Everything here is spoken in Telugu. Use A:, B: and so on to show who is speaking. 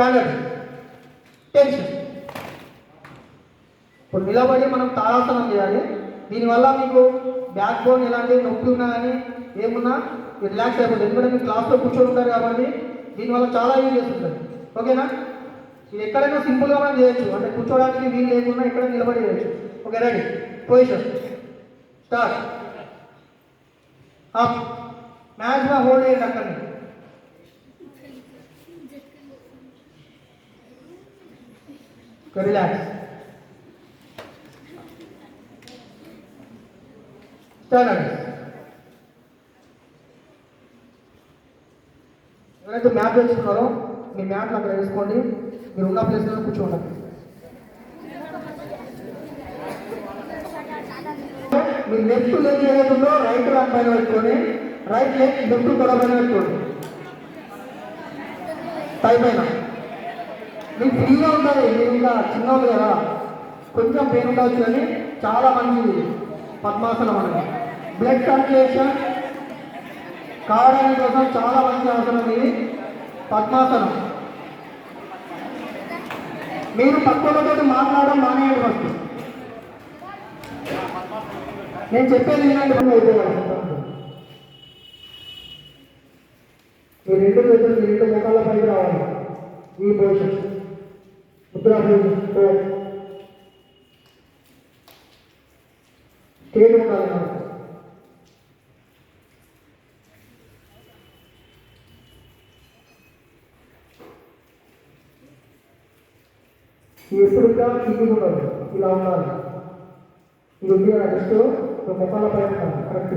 A: స్టాండర్డ్ టెన్షన్ ఇప్పుడు నిలబడి మనం తారాసనం చేయాలి. దీనివల్ల మీకు బ్యాక్ బోన్ ఎలాంటి నొప్పి ఉన్నా కానీ ఏమున్నా మీరు రిలాక్స్ అయిపోతుంది ఎందుకంటే మీరు క్లాస్లో కూర్చొని ఉంటారు కాబట్టి దీనివల్ల చాలా యూజ్ చేస్తుంటారు. ఓకేనా? ఇది ఎక్కడైనా సింపుల్గా మనం చేయొచ్చు. అంటే కూర్చోడానికి వీలు లేకుండా ఎక్కడ నిలబడి చేయొచ్చు. Okay ready position start up maximum hold చేయండి అక్కడిని. రిలాక్స్ స్టాండర్డ్ ఎవరైతే మ్యాప్ వేసుకున్నారో మీ మ్యాప్లు అక్కడ వేసుకోండి మీరు ఉన్న ప్లేస్లో కూర్చోండి. మీ లెఫ్ట్ లెగ్ ఏదైతే ఉందో రైట్ లాంగ్ పైన పెట్టుకొని రైట్ లెగ్ లెఫ్ట్ కూడా పైన పెట్టుకోండి. పై పైన. మీకు ఫ్రీగా ఉంటుంది మీరు ఇంకా చిన్నవాళ్ళు కదా. కొంచెం పెయిన్ ఉండవచ్చు అని చాలా మంచిది. పద్మాసనం అనేది. బ్లడ్ సర్క్యులేషన్ కావడానికి కోసం చాలా మంచి అవసరం ఇది పద్మాసనం. మీరు తక్కువతో మాట్లాడడం మానేయండి ఫస్ట్ నేను చెప్పేది ఏంటంటే మీ రెండు చేతులు మీ రెండు ముఖాల పైకి రావాలి. ఈ position ముద్రా పొజిషన్ స్టేట్ ఉండాలి మనకు ఎప్పుడు ఇంకా కింది ఉండదు ఇలా ఉండాలి ఇది ఉంది కదా జస్ట్ ముఖాల పైన కరెక్ట్